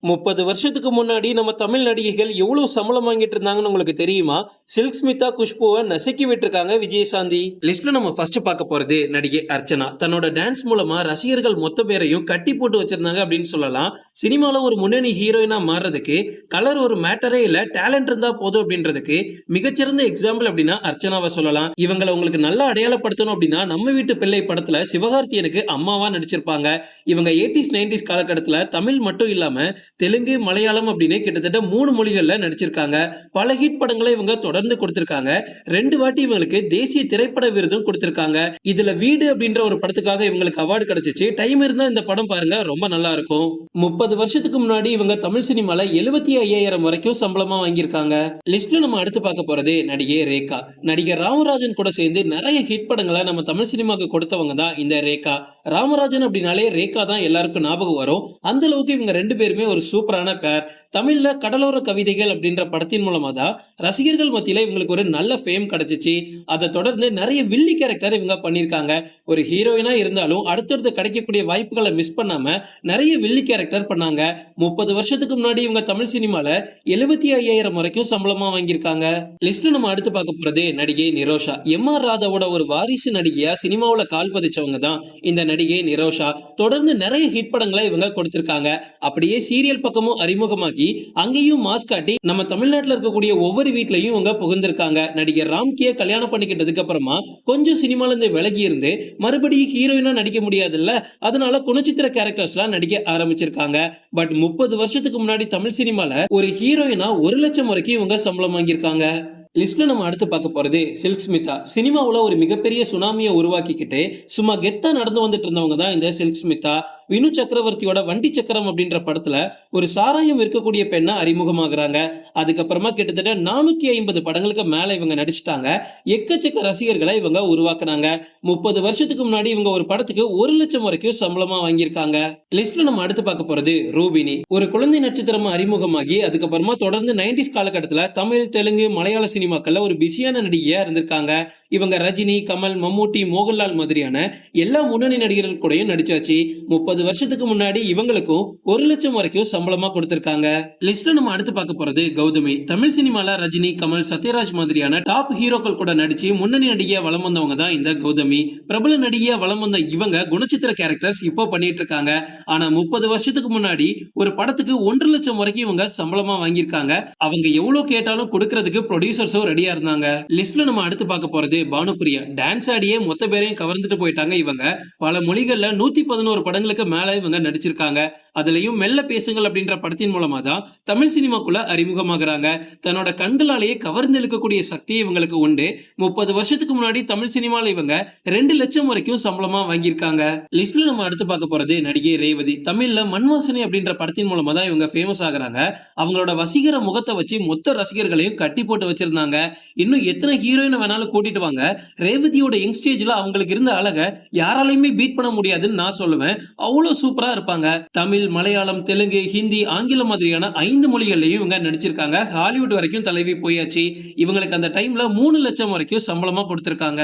முப்பது வருஷத்துக்கு முன்னாடி நம்ம தமிழ் நடிகைகள் எவ்வளவு சம்பளம் வாங்கிட்டு இருந்தாங்கன்னு உங்களுக்கு தெரியுமா? சில்க் ஸ்மிதா குஷ்புவை நசுக்கி விட்டுருக்காங்க விஜயசாந்தி. லிஸ்ட்ல நம்ம ஃபர்ஸ்ட் பார்க்க போறது நடிகை அர்ச்சனா. தன்னோட டான்ஸ் மூலமா ரசிகர்கள் மொத்த பேரையும் கட்டி போட்டு வச்சிருந்தாங்க அப்படின்னு சொல்லலாம். சினிமால ஒரு முன்னணி ஹீரோயினா மாறுறதுக்கு கலர் ஒரு மேட்டரே இல்ல டேலண்ட் இருந்தா போதும் அப்படின்றதுக்கு மிகச்சிறந்த எக்ஸாம்பிள் அப்படின்னா அர்ச்சனாவை சொல்லலாம். இவங்களை உங்களுக்கு நல்லா அடையாளப்படுத்தணும் அப்படின்னா நம்ம வீட்டு பிள்ளை படத்துல சிவகார்த்தியனுக்கு அம்மாவா நடிச்சிருப்பாங்க. இவங்க எயிட்டிஸ் நைன்டிஸ் காலகட்டத்துல தமிழ் மட்டும் இல்லாம தெலுங்கு மலையாளம் அப்படின்னு கிட்டத்தட்ட மூணு மொழிகள்ல நடிச்சிருக்காங்க. பல ஹிட் படங்களை இவங்க தொடர்ந்து கொடுத்திருக்காங்க. ரெண்டு வாட்டி இவங்களுக்கு தேசிய திரைப்பட விருதும் கொடுத்திருக்காங்க. இதுல வீடு அப்படின்ற ஒரு படத்துக்காக இவங்களுக்கு அவார்டு கிடைச்சிச்சு. டைம் இருந்தா இந்த படம் பாருங்க ரொம்ப நல்லா இருக்கும். முப்பது வருஷத்துக்கு முன்னாடி இவங்க தமிழ் சினிமால எழுபத்தி ஐயாயிரம் வரைக்கும் சம்பளமா வாங்கியிருக்காங்க. லிஸ்ட்ல நம்ம அடுத்து பார்க்க போறது நடிகை ரேகா. நடிகர் ராமராஜன் கூட சேர்ந்து நிறைய ஹிட் படங்களை நம்ம தமிழ் சினிமாவுக்கு கொடுத்தவங்க தான் இந்த ரேகா. ராமராஜன் அப்படின்னாலே ரேகா தான் எல்லாருக்கும் ஞாபகம் வரும். அந்த அளவுக்கு இவங்க ரெண்டு பேருமே ஒரு சூப்பரான பேர் தமிழ்ல கடலோர கவிதைகள் அப்படின்ற படத்தின் மூலமா தான் ரசிகர்கள் மத்தியில இவங்களுக்கு ஒரு நல்ல ஃபேம் கிடைச்சிச்சு. அதை தொடர்ந்து நிறைய வில்லி கேரக்டர் இவங்க பண்ணியிருக்காங்க. ஒரு ஹீரோயினா இருந்தாலும் அடுத்தடுத்து கிடைக்கக்கூடிய வாய்ப்புகளை மிஸ் பண்ணாம நிறைய வில்லி கேரக்டர் பண்ணாங்க. முப்பது வருஷத்துக்கு முன்னாடி இவங்க தமிழ் சினிமால எழுபத்தி ஐயாயிரம் வரைக்கும் சம்பளமா வாங்கியிருக்காங்க. லிஸ்ட் நம்ம அடுத்து பார்க்க போறது நடிகை நிரோஷா. எம் ஆர் ராதாவோட ஒரு வாரிசு நடிகையா சினிமாவில் கால் பதிச்சவங்க தான் இந்த நடிகை நிரோஷா. தொடர்ந்து நிறைய ஹிட் படங்களை இவங்க கொடுத்திருக்காங்க. அப்படியே சீரியல் பக்கமும் அறிமுகமாக்கி அங்கேயும் மாஸ்க் காட்டி நம்ம தமிழ்நாட்டில் இருக்கக்கூடிய ஒவ்வொரு வீட்லயும் இவங்க புகுந்திருக்காங்க. நடிகர் ராம்கிய கல்யாணம் பண்ணிக்கிட்டதுக்கு அப்புறமா கொஞ்சம் சினிமால இருந்து விலகி இருந்து மறுபடியும் ஹீரோயினா நடிக்க முடியாதுல்ல? அதனால குணச்சித்திர கேரக்டர்ஸ்லாம் நடிக்க ஆரம்பிச்சிருக்காங்க. பட் முப்பது வருஷத்துக்கு முன்னாடி தமிழ் சினிமால ஒரு ஹீரோயினா ஒரு லட்சம் வரைக்கும் இவங்க சம்பளம் வாங்கியிருக்காங்க. லிஸ்ட்ல நம்ம அடுத்து பார்க்க போறது சில்க் ஸ்மிதா. சினிமாவுல ஒரு மிகப்பெரிய சுனாமியை உருவாக்கிக்கிட்டு சும்மா கெத்தா நடந்து வந்துட்டு இருந்தவங்க தான் இந்த சில்க் ஸ்மிதா. வினு சக்கரவர்த்தியோட வண்டி சக்கரம் அப்படின்ற படத்துல ஒரு சாராயம் இருக்கக்கூடிய பெண்ணை அறிமுகமாகறாங்க. அதுக்கப்புறமா கிட்டத்தட்ட நானூத்தி ஐம்பது படங்களுக்கு மேல இவங்க நடிச்சிட்டாங்க. எக்கச்சக்க ரசிகர்களை இவங்க உருவாக்குனாங்க. முப்பது வருஷத்துக்கு முன்னாடி இவங்க ஒரு படத்துக்கு ஒரு லட்சம் வரைக்கும் சம்பளமா வாங்கியிருக்காங்க. லிஸ்ட்ல நம்ம அடுத்து பார்க்க போறது ரூபினி. ஒரு குழந்தை நட்சத்திரமா அறிமுகமாகி அதுக்கப்புறமா தொடர்ந்து நைன்டிஸ் காலகட்டத்துல தமிழ் தெலுங்கு மலையாள சினிமாக்கள்ல ஒரு பிஸியான நடிகையா இருந்திருக்காங்க. இவங்க ரஜினி கமல் மம்மூட்டி மோகன்லால் மாதிரியான எல்லா முன்னணி நடிகர்கள் கூடயும் நடிச்சாச்சு. முப்பது வருஷத்துக்கு முன்னாடி இவங்களுக்கும் ஒரு லட்சம் வரைக்கும் சம்பளமா கொடுத்திருக்காங்க. லிஸ்ட்ல நம்ம அடுத்து பார்க்க போறது கௌதமி. தமிழ் சினிமால ரஜினி கமல் சத்யராஜ் மாதிரியான டாப் ஹீரோக்கள் கூட நடிச்சு முன்னணி நடிகையா வளம் வந்தவங்க தான் இந்த கௌதமி. பிரபல நடிகையா வளம் வந்த இவங்க குணச்சித்திர கேரக்டர்ஸ் இப்போ பண்ணிட்டு இருக்காங்க. ஆனா முப்பது வருஷத்துக்கு முன்னாடி ஒரு படத்துக்கு ஒன்றரை லட்சம் வரைக்கும் இவங்க சம்பளமா வாங்கியிருக்காங்க. அவங்க எவ்வளவு கேட்டாலும் கொடுக்கறதுக்கு ப்ரொடியூசர்ஸும் ரெடியா இருந்தாங்க. லிஸ்ட்ல நம்ம அடுத்து பார்க்க போறது பானுப்பிரியா. டான்ஸ் ஆடியே மொத்த பேரையும் கவர்ந்துட்டு போயிட்டாங்க இவங்க. பல மொழிகள்ல நூத்தி பதினோரு படங்களுக்கு மேல இவங்க நடிச்சிருக்காங்க. அதுலயும் மெல்ல பேசுங்கள் அப்படின்ற படத்தின் மூலமா தான் தமிழ் சினிமாக்குள்ள அறிமுகமாகறாங்க. தன்னோட கண்களாலேயே கவர்ந்து இழுக்கக்கூடிய சக்தி இவங்களுக்கு உண்டு. முப்பது வருஷத்துக்கு முன்னாடி தமிழ் சினிமால இவங்க ரெண்டு லட்சம் வரைக்கும் சம்பளமா வாங்கியிருக்காங்க. லிஸ்ட்ல நம்ம அடுத்து பார்க்க போறது நடிகை ரேவதி. தமிழ்ல மண்வாசனை அப்படின்ற படத்தின் மூலமா தான் இவங்க ஃபேமஸ் ஆகுறாங்க. அவங்களோட வசீகர முகத்தை வச்சு மொத்த ரசிகர்களையும் கட்டி போட்டு வச்சிருந்தாங்க. இன்னும் எத்தனை ஹீரோயினை வேணாலும் கூட்டிட்டு வாங்க. ரேவதியோட யங் ஸ்டேஜ்ல அவங்களுக்கு இருந்த அழக யாராலையுமே பீட் பண்ண முடியாதுன்னு நான் சொல்லுவேன். அவ்வளவு சூப்பரா இருப்பாங்க. தமிழ் தமிழ் மலையாளம் தெலுங்கு ஹிந்தி ஆங்கிலம் மாதிரியான ஐந்து மொழிகள்லையும் இவங்க நடிச்சிருக்காங்க. ஹாலிவுட் வரைக்கும் தலைவி போயாச்சு. இவங்களுக்கு அந்த டைம்ல மூணு லட்சம் வரைக்கும் சம்பளமா கொடுத்திருக்காங்க.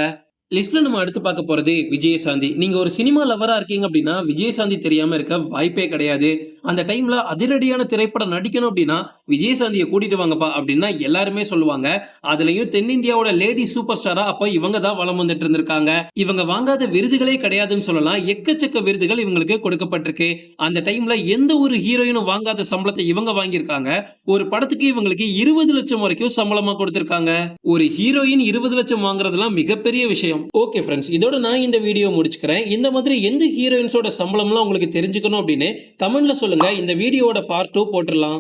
லிஸ்ட்ல நம்ம அடுத்து பார்க்க போறது விஜயசாந்தி. நீங்க ஒரு சினிமா லவரா இருக்கீங்க அப்படின்னா விஜயசாந்தி தெரியாம இருக்க வாய்ப்பே கிடையாது. அந்த டைம்ல அதிரடியான திரைப்படம் நடிக்கணும் அப்படின்னா விஜயசாந்தியை கூட்டிட்டு வாங்கப்பா அப்படின்னா எல்லாருமே சொல்லுவாங்க. அதுலயும் தென்னிந்தியாவோட லேடி சூப்பர் ஸ்டாரா அப்ப இவங்க தான் வளம் வந்துட்டு இருந்திருக்காங்க. இவங்க வாங்காத விருதுகளே கிடையாதுன்னு சொல்லலாம். எக்கச்சக்க விருதுகள் இவங்களுக்கு கொடுக்கப்பட்டிருக்கு. அந்த டைம்ல எந்த ஒரு ஹீரோயினும் வாங்காத சம்பளத்தை இவங்க வாங்கியிருக்காங்க. ஒரு படத்துக்கு இவங்களுக்கு இருபது லட்சம் வரைக்கும் சம்பளமா கொடுத்திருக்காங்க. ஒரு ஹீரோயின் இருபது லட்சம் வாங்குறதுலாம் மிகப்பெரிய விஷயம். ஓகே ஃப்ரெண்ட்ஸ் இதோட நான் இந்த வீடியோ முடிச்சுக்கிறேன். இந்த மாதிரி எந்த ஹீரோயின்ஸோட சம்பளம்லாம் உங்களுக்கு தெரிஞ்சுக்கணும் அப்படின்னு கமெண்ட்ல சொல்லுங்க. இந்த வீடியோட பார்ட் டூ போட்டுடலாம்.